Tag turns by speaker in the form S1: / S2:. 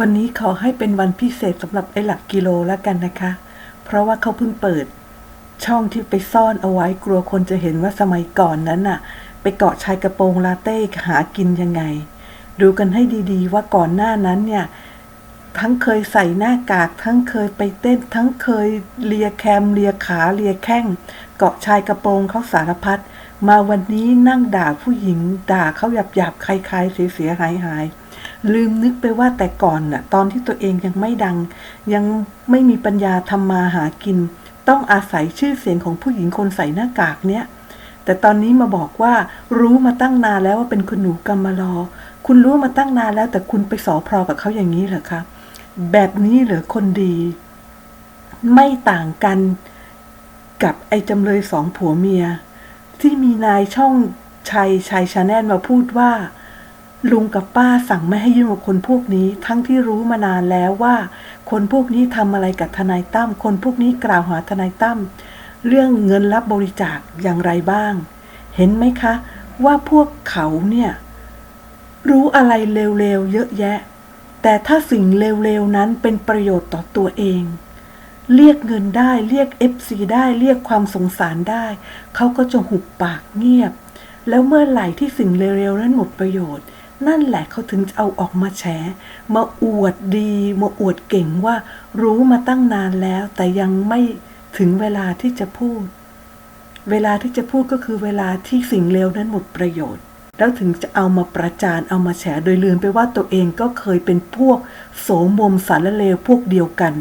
S1: วันนี้ขอให้เป็นวันพิเศษสำหรับไอ้หลักกิโลแล้วกันนะคะ เพราะว่าเขาเพิ่งเปิด ช่องที่ไปซ่อนเอาไว้กลัวคนจะเห็นว่าสมัยก่อนนั้นน่ะ ไปเกาะชายกระโปรงลาเต้หากินยังไง ดูกันให้ดีๆ ว่าก่อนหน้านั้นเนี่ย ทั้งเคยใส่หน้ากาก ทั้งเคยไปเต้น ทั้งเคยเลียแคมเลียขาเลียแข้ง เกาะชายกระโปรงเขาสารพัดมาวันนี้นั่งด่าผู้หญิง ด่าเขาหยาบหยาบๆคลายๆเสียเสียหายหายๆ ลืมนึกไปว่าแต่ก่อนน่ะตอนที่ตัวเองยังไม่ดัง ยังไม่มีปัญญาทำมาหากิน ต้องอาศัยชื่อเสียงของผู้หญิงคนใส่หน้ากากเนี้ยแต่ตอนนี้มาบอกว่ารู้มาตั้งนานแล้วว่าเป็นคุณหนูกำมารอคุณรู้มาตั้งนานแล้วแต่คุณไปสอพรอกับเขาอย่างนี้เหรอคะแบบนี้เหรอคนดี ไม่ต่างกันกับไอ้จำเลยสองผัวเมีย ที่มีนายช่องชัยชัยชาแนลมาพูดว่า ลุงกับป้าสั่งไม่ให้ยุ่งกับคนพวกนี้ ทั้งที่รู้มานานแล้วว่า คนพวกนี้ทำอะไรกับทนายตั้ม คนพวกนี้กล่าวหาทนายตั้ม เรื่องเงินรับบริจาคอย่างไรบ้าง เห็นไหมคะ ว่าพวกเขาเนี่ย รู้อะไรเร็วๆเยอะแยะ แต่ถ้าสิ่งเร็วๆนั้นเป็นประโยชน์ต่อตัวเอง เรียกเงินได้เรียก FC ได้เรียกความสงสารได้ เขาก็จะหุบปากเงียบ แล้วเมื่อไหร่ที่สิ่งเร็วๆนั้นหมดประโยชน์ นั่นแหละเขาถึงจะเอาออกมาแฉ มาอวดดี มาอวดเก่งว่า รู้มาตั้งนานแล้ว แต่ยังไม่ถึงเวลาที่จะพูด เวลาที่จะพูดก็คือเวลาที่สิ่งเลวนั้นหมดประโยชน์ แล้วถึงจะเอามาประจานเอามาแฉโดยลืมไปว่าตัวเองก็เคยเป็นพวกโสมมสารเลวพวกเดียวกัน